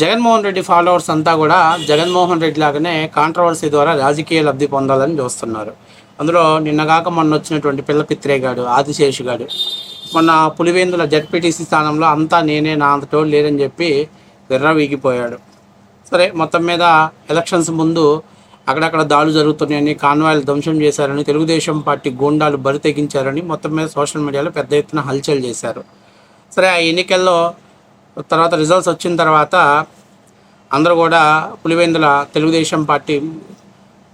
Jaganmohan Reddy followers అంతా కూడా జగన్మోహన్ రెడ్డి లాగానే కాంట్రవర్సీ ద్వారా రాజకీయ లబ్ధి పొందాలని చూస్తున్నారు. అందులో నిన్నగాక మొన్న వచ్చినటువంటి పిల్ల పిత్రేగాడు ఆదిశేషుగాడు మొన్న పులివేందుల జడ్పీటీసీ స్థానంలో అంతా నేనే నా అంతటోడు లేదని చెప్పి విర్ర వీగిపోయాడు. సరే మొత్తం మీద ఎలక్షన్స్ ముందు అక్కడక్కడ దాడులు జరుగుతున్నాయని కాన్వాయిలు ధ్వంసం చేశారని తెలుగుదేశం పార్టీ గూండాలు బరి తెగించారని మొత్తం మీద సోషల్ మీడియాలో పెద్ద ఎత్తున హల్చల్ చేశారు. సరే ఆ ఎన్నికల్లో తర్వాత రిజల్ట్స్ వచ్చిన తర్వాత అందరూ కూడా పులివెందుల తెలుగుదేశం పార్టీ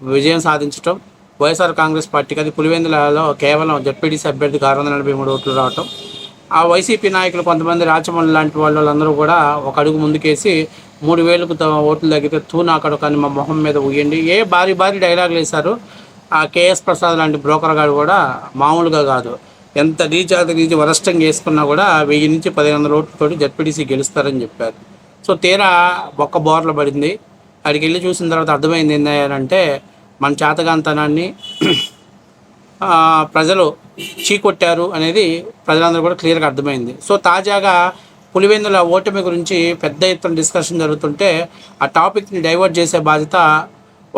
విజయం సాధించటం వైఎస్ఆర్ కాంగ్రెస్ పార్టీకి అది పులివెందులలో కేవలం జడ్పీటీసీ అభ్యర్థికి ఆరు వందల నలభై మూడు ఓట్లు రావటం. ఆ వైసీపీ నాయకులు కొంతమంది రాచమల్లి లాంటి వాళ్ళందరూ కూడా ఒక అడుగు ముందుకేసి మూడు వేలకు త- ఓట్లు తగ్గితే తూ నాకడు కానీ మా మొహం మీద ఉయ్యండి ఏ భారీ భారీ డైలాగులు వేశారు. ఆ కేఎస్ ప్రసాద్ లాంటి బ్రోకర్ గారు కూడా మామూలుగా కాదు. ఎంత రీచ్ నుంచి రీచ్ వరస్టంగా వేసుకున్నా కూడా వెయ్యి నుంచి పదిహేను వందల ఓట్లతోటి జడ్పీటీసీ గెలుస్తారని చెప్పారు. సో తీరా ఒక్క బోర్ల పడింది. అక్కడికి వెళ్ళి చూసిన తర్వాత అర్థమైంది ఏంటంటే మన చేతగాంతనాన్ని ప్రజలు చీకొట్టారు అనేది ప్రజలందరూ కూడా క్లియర్గా అర్థమైంది. సో తాజాగా పులివెందుల ఓటమి గురించి పెద్ద ఎత్తున డిస్కషన్ జరుగుతుంటే ఆ టాపిక్ని డైవర్ట్ చేసే బాధ్యత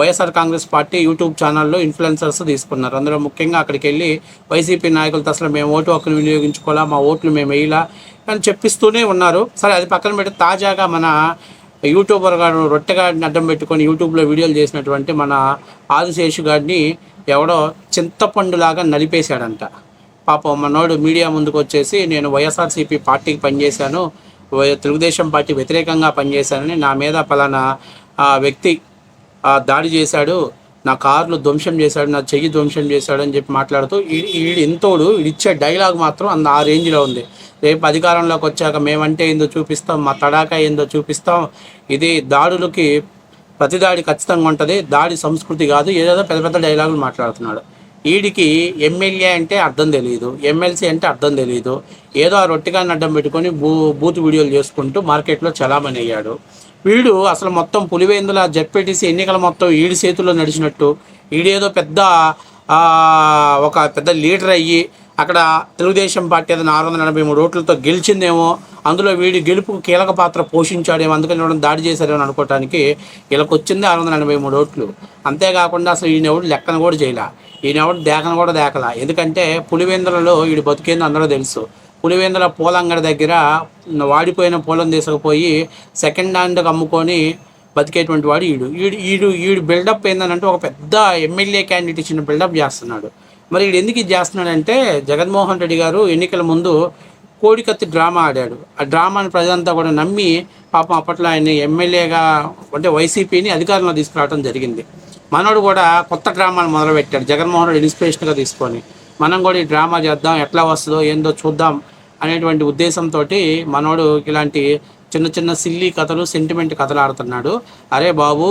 వైఎస్ఆర్ కాంగ్రెస్ పార్టీ యూట్యూబ్ ఛానల్లో ఇన్ఫ్లుయెన్సర్స్ తీసుకున్నారు. అందులో ముఖ్యంగా అక్కడికి వెళ్ళి వైసీపీ నాయకులతో అసలు మేము ఓటు హక్కును వినియోగించుకోవాలా మా ఓట్లు మేము వేయాలా అని చెప్పిస్తూనే ఉన్నారు. సరే అది పక్కన పెట్టి తాజాగా మన యూట్యూబర్ గారు రొట్టెగాడిని అడ్డం పెట్టుకొని యూట్యూబ్లో వీడియోలు చేసినటువంటి మన ఆదిశేషు గారిని ఎవడో చింతపండులాగా నలిపేశాడంట. పాపం మనోడు మీడియా ముందుకు వచ్చేసి నేను వైఎస్ఆర్సీపీ పార్టీకి పనిచేశాను వై- తెలుగుదేశం పార్టీ వ్యతిరేకంగా పనిచేశానని నా మీద పలానా వ్యక్తి దాడి చేశాడు నా కార్లు ధ్వంసం చేశాడు నా చెయ్యి ధ్వంసం చేశాడు అని చెప్పి మాట్లాడుతూ ఈ- ఈడు ఎంతోడు ఇచ్చే డైలాగ్ మాత్రం అంత ఆ రేంజ్లో ఉంది. రేపు అధికారంలోకి వచ్చాక మేమంటే ఏందో చూపిస్తాం మా తడాక ఏందో చూపిస్తాం. ఇది దాడులకి ప్రతి దాడి ఖచ్చితంగా ఉంటుంది దాడి సంస్కృతి కాదు ఏదేదో పెద్ద పెద్ద డైలాగులు మాట్లాడుతున్నాడు. వీడికి ఎమ్మెల్యే అంటే అర్థం తెలియదు ఎమ్మెల్సీ అంటే అర్థం తెలియదు ఏదో ఆ రొట్టిగా అడ్డం పెట్టుకొని బూ బూత్ వీడియోలు చేసుకుంటూ మార్కెట్లో చలామణి అయ్యాడు. వీడు అసలు మొత్తం పులివేందుల జప్పెట్టేసి ఎన్నికల మొత్తం ఈడి చేతుల్లో నడిచినట్టు ఈడేదో పెద్ద ఒక పెద్ద లీడర్ అయ్యి అక్కడ తెలుగుదేశం పార్టీ అది ఆరు వందల ఎనభై మూడు ఓట్లతో గెలిచిందేమో అందులో వీడి గెలుపుకు కీలక పాత్ర పోషించాడేమో అందుకని ఎవరైనా దాడి చేశారేమో అనుకోవటానికి వీళ్ళకి వచ్చింది ఆరు వందల ఎనభై మూడు ఓట్లు. అంతేకాకుండా అసలు ఈయనెవడు లెక్కను లెక్కన కూడా చేయలే. ఈయనెవడు దేకను కూడా దేకలా. ఎందుకంటే పులివెందులలో వీడు బతికేంది అందరూ తెలుసు. పులివెందుల పూలంగడి దగ్గర వాడిపోయిన పూలం తీసుకుపోయి సెకండ్ హ్యాండ్కి అమ్ముకొని బతికేటువంటి వాడు ఈడు. ఈడు ఈడు ఈడు బిల్డప్ ఏంటంటే ఒక పెద్ద ఎమ్మెల్యే క్యాండిడేట్ ఇచ్చిన బిల్డప్ చేస్తున్నాడు. మరి ఈడు ఎందుకు ఇది చేస్తున్నాడంటే జగన్మోహన్ రెడ్డి గారు ఎన్నికల ముందు కోడికత్తి డ్రామా ఆడాడు. ఆ డ్రామాని ప్రజలంతా కూడా నమ్మి పాపం అప్పట్లో ఆయన ఎమ్మెల్యేగా అంటే వైసీపీని అధికారంలో తీసుకురావడం జరిగింది. మనోడు కూడా కొత్త డ్రామాను మొదలుపెట్టాడు. జగన్మోహన్ రెడ్డి ఇన్స్పిరేషన్గా తీసుకొని. మనం కూడా ఈ డ్రామా చేద్దాం ఎట్లా వస్తుందో ఏందో చూద్దాం అనేటువంటి ఉద్దేశంతో మనోడు ఇలాంటి చిన్న చిన్న సిల్లీ కథలు సెంటిమెంట్ కథలు ఆడుతున్నాడు. అరే బాబు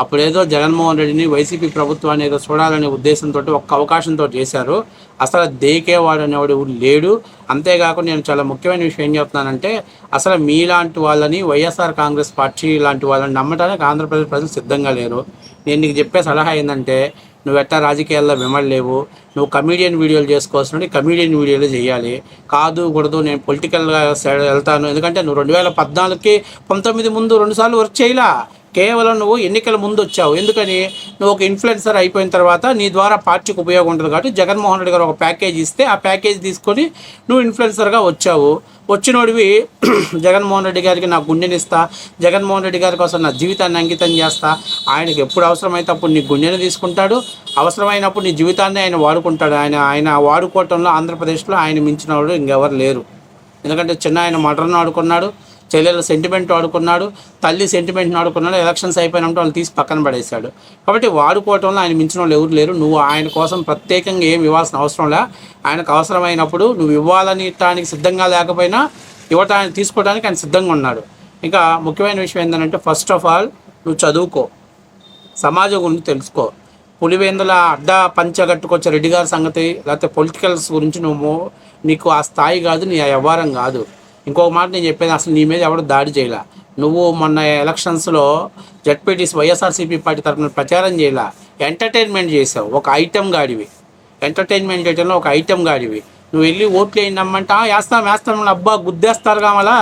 అప్పుడేదో జగన్మోహన్ రెడ్డిని వైసీపీ ప్రభుత్వాన్ని ఏదో చూడాలనే ఉద్దేశంతో ఒక్క అవకాశంతో చేశారు. అసలు దేకేవాడు అనేవాడు లేడు. అంతేకాకుండా నేను చాలా ముఖ్యమైన విషయం ఏం చెప్తున్నానంటే అసలు మీలాంటి వాళ్ళని వైఎస్ఆర్ కాంగ్రెస్ పార్టీ లాంటి వాళ్ళని నమ్మడానికి ఆంధ్రప్రదేశ్ ప్రజలు సిద్ధంగా లేరు. నేను నీకు చెప్పే సలహా ఏంటంటే నువ్వు ఎట్టా రాజకీయాల్లో విమడలేవు నువ్వు కమీడియన్ వీడియోలు చేసుకోవాల్సిన కమీడియన్ వీడియోలు చేయాలి. కాదు కూడదు నేను పొలిటికల్గా సైడ్ వెళ్తాను. ఎందుకంటే నువ్వు రెండు వేల పద్నాలుగుకి పంతొమ్మిది ముందు రెండుసార్లు వర్క్ చేయలా. కేవలం నువ్వు ఎన్నికల ముందు వచ్చావు. ఎందుకని? నువ్వు ఒక ఇన్ఫ్లుయెన్సర్ అయిపోయిన తర్వాత నీ ద్వారా పార్టీకి ఉపయోగం ఉంటుంది కాబట్టి జగన్మోహన్ రెడ్డి గారు ఒక ప్యాకేజ్ ఇస్తే ఆ ప్యాకేజ్ తీసుకొని నువ్వు ఇన్ఫ్లుయెన్సర్గా వచ్చావు. వచ్చినోడివి జగన్మోహన్ రెడ్డి గారికి నా గుండెనిస్తా. జగన్మోహన్ రెడ్డి గారి కోసం నా జీవితాన్ని అంకితం చేస్తా. ఆయనకి ఎప్పుడు అవసరమైతే అప్పుడు నీ గుండెని తీసుకుంటాడు. అవసరమైనప్పుడు నీ జీవితాన్ని ఆయన వాడుకుంటాడు. ఆయన ఆయన వాడుకోవటంలో ఆంధ్రప్రదేశ్లో ఆయన మించిన వాడు ఇంకెవరు లేరు. ఎందుకంటే చిన్న ఆయన మటర్ను ఆడుకున్నాడు. చెల్లెల సెంటిమెంట్ ఆడుకున్నాడు తల్లి సెంటిమెంట్ని ఆడుకున్నాడు ఎలక్షన్స్ అయిపోయినప్పుడు వాళ్ళు తీసి పక్కన పడేశాడు. కాబట్టి వాడుకోవటంలో ఆయన మించిన వాళ్ళు ఎవరు లేరు. నువ్వు ఆయన కోసం ప్రత్యేకంగా ఏం ఇవ్వాల్సిన అవసరం లే. ఆయనకు అవసరమైనప్పుడు నువ్వు ఇవ్వాలని ఇవ్వటానికి సిద్ధంగా లేకపోయినా ఇవ్వటానికి తీసుకోవడానికి ఆయన సిద్ధంగా ఉన్నాడు. ఇంకా ముఖ్యమైన విషయం ఏంటంటే ఫస్ట్ ఆఫ్ ఆల్ నువ్వు చదువుకో. సమాజం గురించి తెలుసుకో. పులివేందుల అడ్డ పంచగట్టుకొచ్చే రెడ్డి గారి సంగతి లేకపోతే పొలిటికల్స్ గురించి నువ్వు నీకు ఆ స్థాయి కాదు నీ ఆ వ్యవహారం కాదు. ఇంకొక మాట నేను చెప్పేది అసలు నీ మీద ఎవరు దాడి చేయలే. నువ్వు మొన్న ఎలక్షన్స్లో జడ్పీటీసీ వైఎస్ఆర్సీపీ పార్టీ తరఫున ప్రచారం చేయలే. ఎంటర్టైన్మెంట్ చేసావు ఒక ఐటెం గాడివి. ఎంటర్టైన్మెంట్ చేయడంలో ఒక ఐటెం గాడివి. నువ్వు వెళ్ళి ఓట్లు వేయిందమ్మంటే వేస్తాం వేస్తాం. అబ్బా గుద్దేస్తారు కావాలా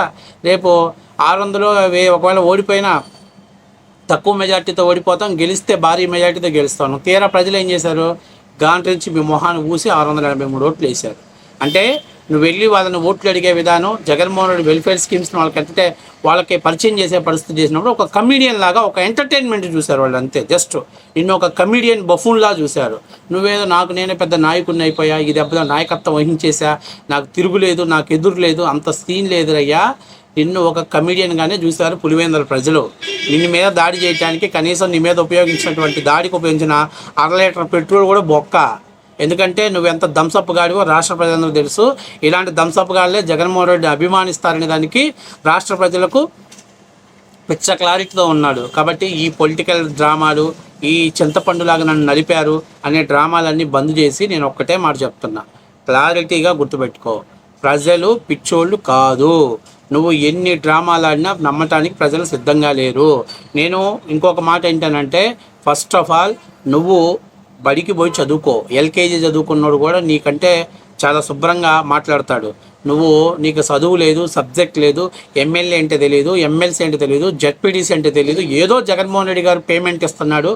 రేపు ఆరు వందలు ఒకవేళ ఓడిపోయినా తక్కువ మెజార్టీతో ఓడిపోతాం. గెలిస్తే భారీ మెజార్టీతో గెలుస్తాను తీరా ప్రజలు ఏం చేశారు? గాంట్రించి మీ మొహాన్ని ఊసి ఆరు వందల ఎనభై మూడు ఓట్లు వేశారు. అంటే నువ్వు వెళ్ళి వాళ్ళని ఓట్లు అడిగే విధానం జగన్మోహన్ రెడ్డి వెల్ఫేర్ స్కీమ్స్ని వాళ్ళకి అంటే వాళ్ళకి పరిచయం చేసే పరిస్థితి చేసినప్పుడు ఒక కమీడియన్ లాగా ఒక ఎంటర్టైన్మెంట్ చూశారు వాళ్ళు అంతే జస్ట్ నిన్ను ఒక కమీడియన్ బఫూన్లా చూశారు. నువ్వేదో నాకు నేనే పెద్ద నాయకుడిని అయిపోయా ఈ దెబ్బలో నాయకత్వం వహించేసా నాకు తిరుగులేదు నాకు ఎదురు లేదు అంత సీన్ లేదురయ్యా. నిన్ను ఒక కమీడియన్గానే చూశారు పులివేంద్ర ప్రజలు. నిన్ను మీద దాడి చేయడానికి కనీసం నీ మీద ఉపయోగించినటువంటి దాడికి ఉపయోగించిన అర లీటర్ పెట్రోల్ కూడా బొక్క. ఎందుకంటే నువ్వు ఎంత దంసప్ గాడివో రాష్ట్ర ప్రజలకు తెలుసు. ఇలాంటి దంసప్ గాడులే జగన్మోహన్ రెడ్డి అభిమానిస్తారనే దానికి రాష్ట్ర ప్రజలకు పిచ్చ క్లారిటీతో ఉన్నాడు. కాబట్టి ఈ పొలిటికల్ డ్రామాలు ఈ చింతపండులాగా నన్ను నలిపారు అనే డ్రామాలన్నీ బంద్ చేసి నేను ఒక్కటే మాట చెప్తున్నా. క్లారిటీగా గుర్తుపెట్టుకో. ప్రజలు పిచ్చోళ్ళు కాదు. నువ్వు ఎన్ని డ్రామాలు ఆడినా నమ్మటానికి ప్రజలు సిద్ధంగా లేరు. నేను ఇంకొక మాట ఏంటనంటే ఫస్ట్ ఆఫ్ ఆల్ నువ్వు బడికి పోయి చదువుకో. ఎల్కేజీ చదువుకున్నాడు కూడా నీకంటే చాలా శుభ్రంగా మాట్లాడతాడు. నువ్వు నీకు చదువు లేదు సబ్జెక్ట్ లేదు ఎమ్మెల్యే అంటే తెలియదు ఎమ్మెల్సీ అంటే తెలియదు జెడ్పీడీసీ అంటే తెలియదు ఏదో జగన్మోహన్ రెడ్డి గారు పేమెంట్ ఇస్తున్నాడు.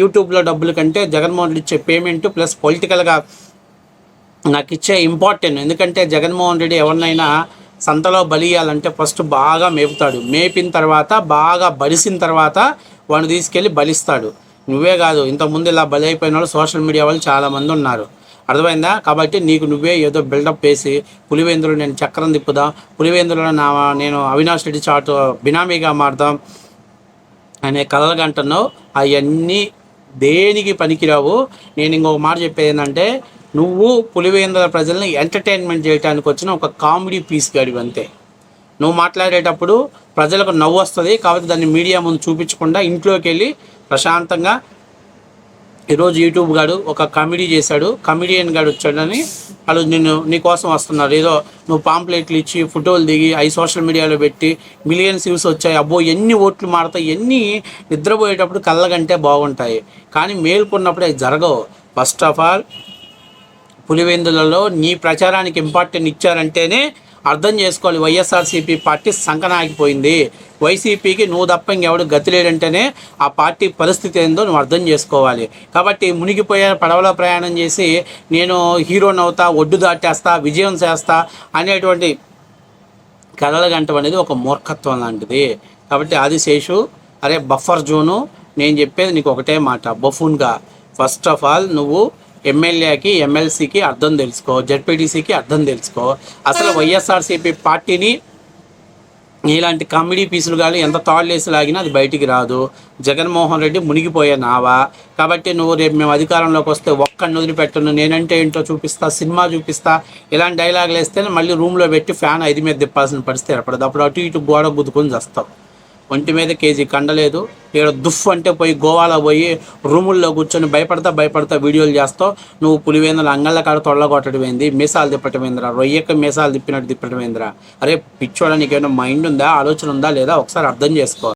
యూట్యూబ్లో డబ్బుల కంటే జగన్మోహన్ రెడ్డి ఇచ్చే పేమెంట్ ప్లస్ పొలిటికల్గా నాకు ఇచ్చే ఇంపార్టెంట్. ఎందుకంటే జగన్మోహన్ రెడ్డి ఎవరినైనా సంతలో బలియాలంటే ఫస్ట్ బాగా మేపుతాడు. మేపిన తర్వాత బాగా బలిసిన తర్వాత వాడిని తీసుకెళ్ళి బలిస్తాడు. నువ్వే కాదు ఇంతకుముందు ఇలా బలి అయిపోయిన వాళ్ళు సోషల్ మీడియా వాళ్ళు చాలామంది ఉన్నారు. అర్థమైందా? కాబట్టి నీకు నువ్వే ఏదో బిల్డప్ వేసి పులివేంద్రులు నేను చక్రం తిప్పుదాం పులివేంద్రులో నా నేను అవినాష్ రెడ్డి చాటు బినామీగా మారుదాం అనే కలలు అంటున్నావు అవన్నీ దేనికి పనికిరావు? నేను ఇంకొక మాట చెప్పేది ఏంటంటే నువ్వు పులివేంద్ర ప్రజల్ని ఎంటర్టైన్మెంట్ చేయడానికి వచ్చిన ఒక కామెడీ పీస్ గడివి అంతే. నువ్వు మాట్లాడేటప్పుడు ప్రజలకు నవ్వు వస్తుంది కాబట్టి దాన్ని మీడియా ముందు చూపించకుండా ఇంట్లోకి వెళ్ళి ప్రశాంతంగా. ఈరోజు యూట్యూబ్ గాడు ఒక కామెడీ చేశాడు. కమెడియన్ గాడు వచ్చాడని వాళ్ళు నిన్ను నీకోసం వస్తున్నారు. ఏదో నువ్వు పాంప్లెట్లు ఇచ్చి ఫోటోలు దిగి అవి సోషల్ మీడియాలో పెట్టి మిలియన్స్ వ్యూస్ వచ్చాయి. అబ్బో ఎన్ని ఓట్లు మాడతాయి ఎన్ని నిద్రపోయేటప్పుడు కళ్ళగంటే బాగుంటాయి. కానీ మేల్కొన్నప్పుడు అవి జరగవు. ఫస్ట్ ఆఫ్ ఆల్ పులివెందులలో నీ ప్రచారానికి ఇంపార్టెంట్ ఇచ్చారంటేనే అర్థం చేసుకోవాలి. వైఎస్ఆర్సీపీ పార్టీ సంకనాగిపోయింది. వైసీపీకి నువ్వు తప్ప ఇంకెవడు గతి లేడంటేనే ఆ పార్టీ పరిస్థితి ఏందో నువ్వు అర్థం చేసుకోవాలి. కాబట్టి మునిగిపోయే పడవలో ప్రయాణం చేసి నేను హీరోని అవుతా ఒడ్డు దాటేస్తా విజయం చేస్తా అనేటువంటి కలలగంటం అనేది ఒక మూర్ఖత్వం లాంటిది. కాబట్టి ఆదిశేషు అరే బఫర్ జోను నేను చెప్పేది నీకు ఒకటే మాట బఫూన్గా. ఫస్ట్ ఆఫ్ ఆల్ నువ్వు ఎమ్మెల్యేకి ఎమ్మెల్సీకి అర్థం తెలుసుకో జడ్పీటీసీకి అర్థం తెలుసుకో. అసలు వైఎస్ఆర్సీపీ పార్టీని ఇలాంటి కామెడీ పీసులు కానీ ఎంత తాళ్ళేసి లాగినా అది బయటికి రాదు. జగన్మోహన్ రెడ్డి మునిగిపోయే నావా. కాబట్టి నువ్వు రేపు మేము అధికారంలోకి వస్తే ఒక్కడిని వదిలిపెట్టను. నేనంటే ఏంటో చూపిస్తా సినిమా చూపిస్తా. ఇలాంటి డైలాగులు వేస్తేనే మళ్ళీ రూమ్లో పెట్టి ఫ్యాన్ ఐదు మీద తిప్పాల్సిన పరిస్థితి ఏర్పడదు. అప్పుడు అటు ఇటు గోడ గుద్దుకొని చేస్తావు. ఒంటి మీద కేజీ కండలేదు. ఇక్కడ దుఫ్ అంటే పోయి గోవాలో పోయి రూముల్లో కూర్చొని భయపడతా భయపడతా వీడియోలు చేస్తావు నువ్వు పులివేంద్ర అంగళ్ళ కాడ తొళ్ళగొట్టడం ఏంది మీసాలు తిప్పటమేంద్రా? రొయ్యకు రొయ్యక మీసాలు తిప్పినట్టు తిప్పటమేంద్రా? అరే పిచ్చోడా నీకేమైనా మైండ్ ఉందా? ఆలోచన ఉందా లేదా? ఒకసారి అర్థం చేసుకో.